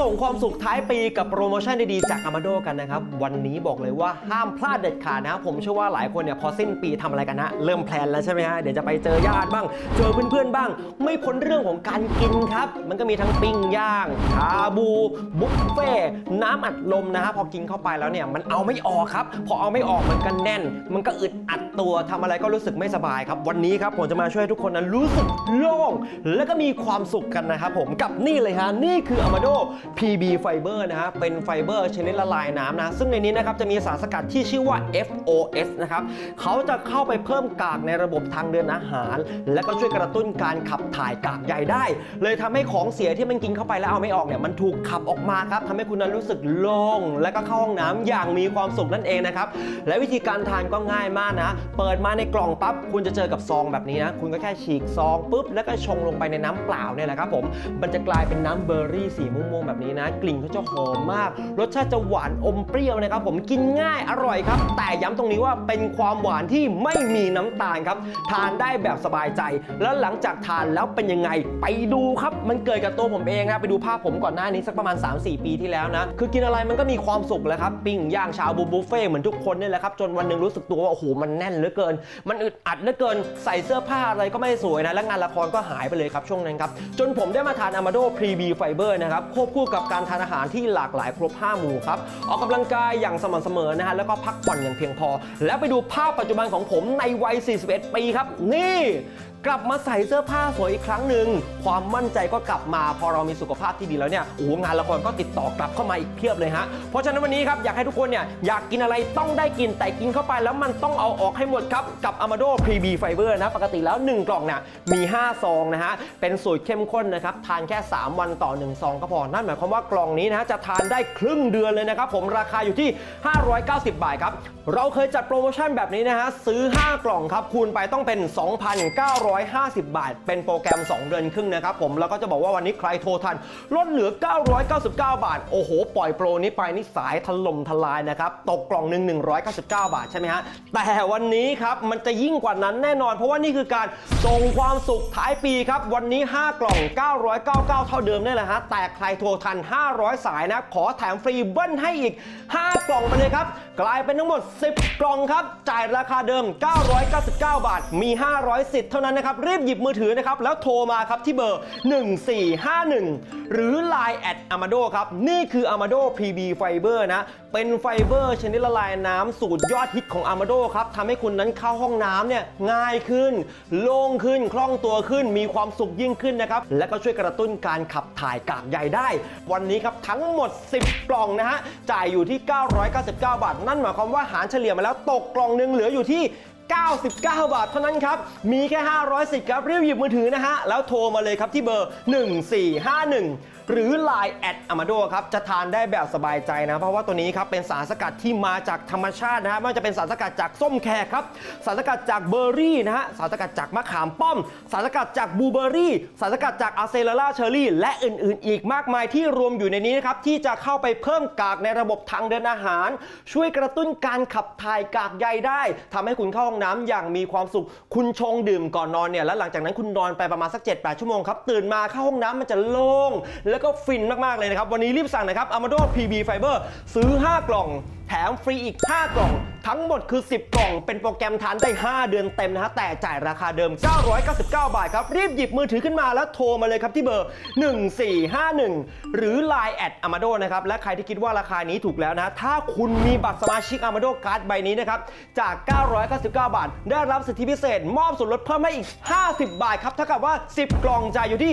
ส่งความสุขท้ายปีกับโปรโมชั่นดีๆ จากอามาโดกันนะครับ วันนี้บอกเลยว่าห้ามพลาดเด็ดขาดนะครับผมเชื่อว่าหลายคนเนี่ยพอสิ้นปีทำอะไรกันนะเริ่มแพลนแล้วใช่ไหมฮะเดี๋ยวจะไปเจอญาติบ้าง เจอเพื่อนๆบ้าง ไม่พ้นเรื่องของการกินครับ มันก็มีทั้งปิ้งย่างชาบูบุฟเฟ่น้ำอัดลมนะฮะพอกินเข้าไปแล้วเนี่ยมันเอาไม่ออกครับ พอเอาไม่ออกมันก็แน่น มันก็อึดอัดตัวทำอะไรก็รู้สึกไม่สบายครับ วันนี้ครับผมจะมาช่วยทุกคนนะรู้สึกโล่งและก็มีความสุขกันนะครับผมกับนี่เลยฮะนี่คือ Amado PB Fiber นะฮะเป็นไฟเบอร์ชนิดละลายน้ำนะซึ่งในนี้นะครับจะมีสารสกัดที่ชื่อว่า FOS นะครับเขาจะเข้าไปเพิ่มกากในระบบทางเดินอาหาร และก็ช่วยกระตุ้นการขับถ่ายกากใยได้ เลยทำให้ของเสียที่มันกินเข้าไปแล้วเอาไม่ออกเนี่ยมันถูกขับออกมาครับทำให้คุณนั้นรู้สึกโล่งและก็เข้าห้องน้ำอย่างมีความสุขนั่นเองนะครับและวิธีการทานก็ง่ายมากนะ เปิดมาในกล่องปั๊บคุณจะเจอกับซองแบบนี้นะคุณก็แค่ฉีกซองปุ๊บแล้วก็ชงลงไปในน้ำเปล่าเนี่ยแหละครับผมมันจะกลายเป็นน้ำเบอร์รี่สีม่วงๆแบบนี้นะ กลิ่นเขาจะหอมมาก รสชาติจะหวานอมเปรี้ยวนะครับ ผมกินง่ายอร่อยครับ แต่ย้ำตรงนี้ว่าเป็นความหวานที่ไม่มีน้ำตาลครับ ทานได้แบบสบายใจ แล้วหลังจากทานแล้วเป็นยังไง ไปดูครับ มันเกิดกับตัวผมเองครับไปดูภาพผมก่อนหน้านี้สักประมาณ 3-4 ปีที่แล้วนะ คือกินอะไรมันก็มีความสุขแหล้วครับ ปิ้งย่างชาบูบุฟเฟ่เหมือนทุกคนเนี่ยแหละครับ จนวันหนึ่งรู้สึกตัวว่าโอ้โหมันแน่นเหลือเกิน มันอึดอัดเหลือเกิน ใส่เสื้อผ้าอะไรก็ไม่สวยนะ และงานละครก็หายไปเลยครับช่วงนั้นครับ จนผมได้มาทาน Amado p r e b Fiber นะครับควบคู่กับการทานอาหารที่หลากหลายครบ5หมู่ครับออกกำลังกายอย่างสม่ำเสมอนะฮะแล้วก็พักผ่อนอย่างเพียงพอ แล้วไปดูภาพปัจจุบันของผมในวัย 41 ปีครับ นี่ กลับมาใส่เสื้อผ้าสวยอีกครั้งหนึ่งความมั่นใจก็กลับมาพอเรามีสุขภาพที่ดีแล้วเนี่ยโอ้หงานละครก็ติดต่อกลับเข้ามาอีกเพียบเลยฮะเพราะฉะนั้นวันนี้ครับอยากให้ทุกคนเนี่ยอยากกินอะไรต้องได้กินแต่กินเข้าไปแล้วมันต้องเอาออกให้หมดครับกับ Amado p r e b Fiber นะปกติแล้ว 1 กล่องเนี่ยมี 5 ซองนะฮะเป็นสูตรเข้มข้นนะครับทานแค่ 3 วันต่อ 1 ซองก็พอนั่นหมายความว่ากล่องนี้นะฮะจะทานได้ครึ่งเดือนเลยนะครับผมราคาอยู่ที่ 590 บาทครับเราเคยจัดโปรโมชั่นแบบนี้นะฮะซื้อ 5 กล่องครับคูณไปต้องเป็น950 บาท เป็นโปรแกรม 2 เดือนครึ่งนะครับผมแล้วก็จะบอกว่าวันนี้ใครโทรทัน ลดเหลือ 999 บาท โอ้โห ปล่อยโปรนี้ไปนี่สายถล่มทลายนะครับ ตกกล่องหนึ่ง199 บาทใช่ไหมฮะ แต่วันนี้ครับ มันจะยิ่งกว่านั้นแน่นอน เพราะว่านี่คือการส่งความสุขท้ายปีครับ วันนี้ 5 กล่อง 999 เท่าเดิมนี่แหละฮะ แต่ใครโทรทัน 500 สายนะ ขอแถมฟรีเบิ้ลให้อีก 5 กล่องไปเลยครับ กลายเป็นทั้งหมด 10 กล่องครับ จ่ายราคาเดิม 999 บาท มี 500สิทธิ์เท่านั้นนะครับรีบหยิบมือถือนะครับแล้วโทรมาครับที่เบอร์ 1451 หรือ Line แอด Amado ครับนี่คือ Amado PB Fiber นะเป็นไฟเบอร์ชนิดละลายน้ำสูตรยอดฮิตของ Amado ครับทำให้คุณนั้นเข้าห้องน้ำเนี่ยง่ายขึ้น โล่งขึ้นคล่องตัวขึ้น มีความสุขยิ่งขึ้นนะครับ และก็ช่วยกระตุ้นการขับถ่ายกากใยได้ วันนี้ครับทั้งหมด 10 กล่องนะฮะจ่ายอยู่ที่ 999 บาท นั่นหมายความว่าหารเฉลี่ยมาแล้วตกกล่องหนึงเหลืออยู่ที่ 99 บาทเท่านั้นครับ มีแค่ 500สิทธิ์ครับรีบหยิบมือถือนะฮะ แล้วโทรมาเลยครับที่เบอร์ 1451 หรือ Line แอด Amado ครับ จะทานได้แบบสบายใจนะ เพราะว่าตัวนี้ครับ เป็นสารสกัดที่มาจากธรรมชาตินะฮะไม่ว่าจะเป็นสารสกัดจากส้มแขกครับ สารสกัดจากเบอร์รี่นะฮะ สารสกัดจากมะขามป้อม สารสกัดจากบลูเบอร์รี่ สารสกัดจากอะเซลล่าเชอร์รี่ และอื่นๆ อีกมากมายที่รวมอยู่ในนี้นะครับที่จะเข้าไปเพิ่มกากในระบบทางเดินอาหาร ช่วยกระตุ้นการขับถ่ายกากใยได้ทำให้คุณเข้าห้องน้ำอย่างมีความสุข คุณชงดื่มก่อนนอนเนี่ยแล้วหลังจากนั้นคุณนอนไปประมาณสัก7-8ชั่วโมงครับตื่นมาเข้าห้องน้ำมันจะโล่งแล้วก็ฟินมากๆเลยนะครับวันนี้รีบสั่งนะครับ Amado PB Fiber ซื้อ 5 กล่อง แถมฟรีอีก 5 กล่อง ทั้งหมดคือ 10 กล่อง เป็นโปรแกรมทานได้ 5 เดือนเต็มนะฮะ แต่จ่ายราคาเดิม 999 บาทครับ รีบหยิบมือถือขึ้นมาแล้วโทรมาเลยครับที่เบอร์ 1451 หรือ Line แอด Amado นะครับ และใครที่คิดว่าราคานี้ถูกแล้วนะ ถ้าคุณมีบัตรสมาชิก Amado Card ใบนี้นะครับ จาก 999 บาท ได้รับสิทธิพิเศษ มอบส่วนลดเพิ่มให้อีก 50 บาทครับ เท่ากับว่า 10 กล่องจ่ายอยู่ที่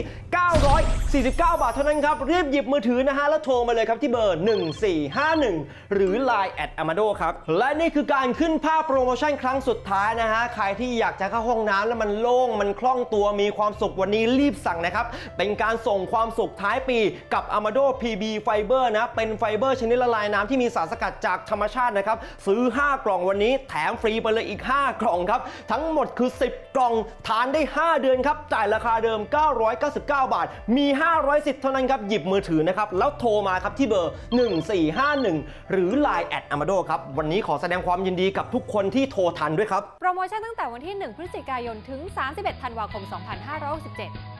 949 บาทเท่านั้นครับ รีบหยิบมือถือนะฮะ แล้วโทรมาเลยครับที่เบอร์ 1451 หรือ Line แอด Amado ครับ และนี่คือการขึ้นภาพโปรโมชั่นครั้งสุดท้ายนะฮะ ใครที่อยากจะเข้าห้องน้ำแล้วมันโล่ง มันคล่องตัว มีความสุขวันนี้รีบสั่งนะครับ เป็นการส่งความสุขท้ายปีกับ Amado PB Fiber นะ เป็นไฟเบอร์ชนิดละลายน้ำที่มีสารสกัดจากธรรมชาตินะครับ ซื้อ 5 กล่องวันนี้แถมฟรีไปเลยอีก 5 กล่องครับ ทั้งหมดคือ 10 กล่อง ทานได้ 5 เดือนครับ จ่ายราคาเดิม 999 บาท มี 500สิทธิ์เท่านั้นครับ หยิบมือถือนะครับ แล้วโทรมาครับที่เบอร์ 1451 หรือ Line แอด Amado ครับ วันนี้ขอแสดงความยินดีกับทุกคนที่โทรทันด้วยครับ โปรโมชั่นตั้งแต่วันที่ 1 พฤศจิกายน ถึง 31 ธันวาคม 2567